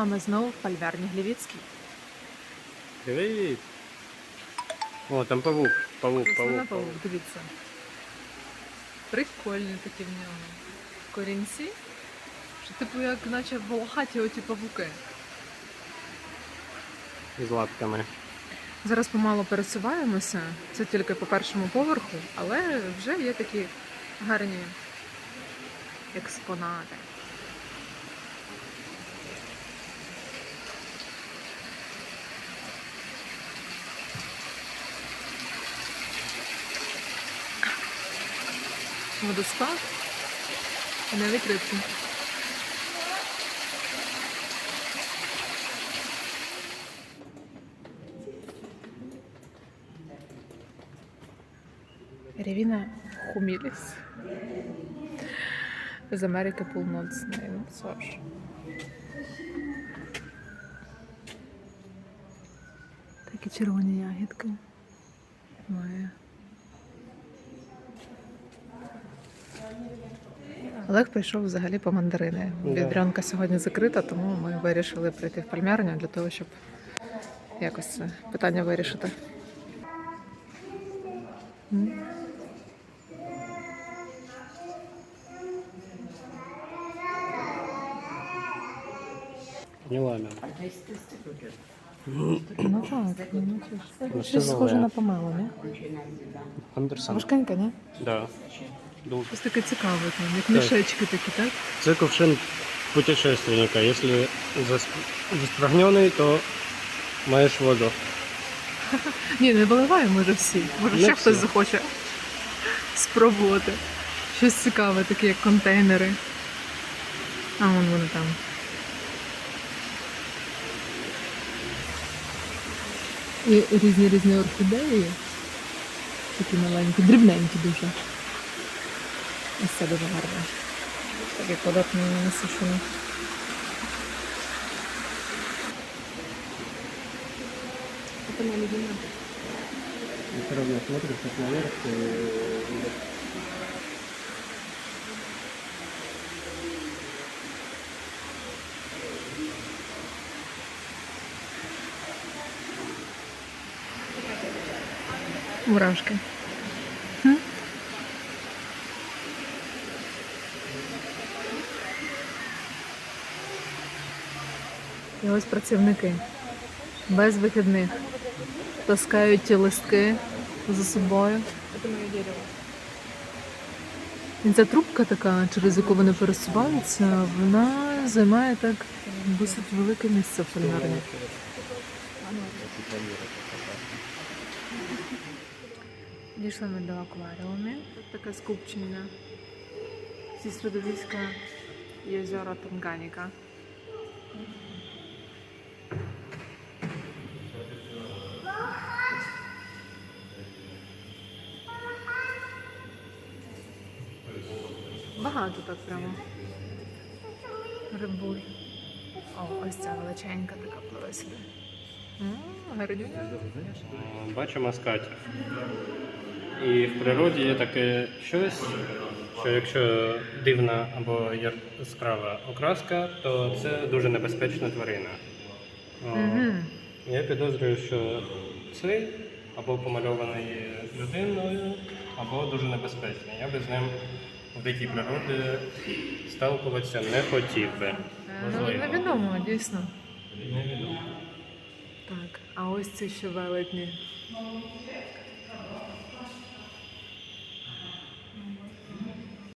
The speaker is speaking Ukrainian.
А ми знову в пальверні Глівіцькій. Привіт. О, там павук. Павук, павук, на павук. павук, дивіться. Прикольні такі в нього. Корінці. Що типу як наче волохаті оті павуки. З лапками. Зараз помало пересуваємося. Це тільки по першому поверху, але вже є такі гарні експонати. Водоспад і навіть рибки. Ревіна Хуміліс. З Америки Пулноцний. Ну, що ж. Такі червоні ягідки. Має. Олег прийшов взагалі по мандарини. Да. Відбранка сьогодні закрита, тому ми вирішили прийти в пальмярню для того, щоб якось це питання вирішити. Не ламен. Ну так, ну це ж. Ну, Щось схоже на помело, не? Андерсон. Важкенька, не? Да. Дуже. Щось таке цікаве, там, як Так. мішечки такі, так? Це ковшин путешественника. Якщо засп- заспрагнений, то маєш воду. Ні, не виливаємо може всі. Може Не ще всі. хтось захоче спробувати. Щось цікаве, таке як контейнери. А вон вони там. І різні різні орхідеї. Такі маленькі, дрібненькі дуже. Ось це дуже гарно. Такі податні насушені. Це не людина. Все равно смотришь как наверх. Мурашки. І ось працівники без вихідних таскають ті листки за собою. І ця трубка така, через яку вони пересуваються, вона займає так досить велике місце в пленарні. Дійшли ми до акваріумі. Тут таке скупчення зі середовиська єзера Танганіка. Багато так прямо. Рибуль. О, ось ця величенька така пливе сюди. М, Бачимо скатів. І в природі є таке щось, що якщо дивна або яскрава окраска, то це дуже небезпечна тварина. О, Я підозрюю, що цей або помальований людиною, або дуже небезпечний. Я би з ним в дикій природі сталкуватися не хотів би. Е, Ну, Можливо. невідомо, дійсно. Невідомо. Так, а ось ці ще велетні.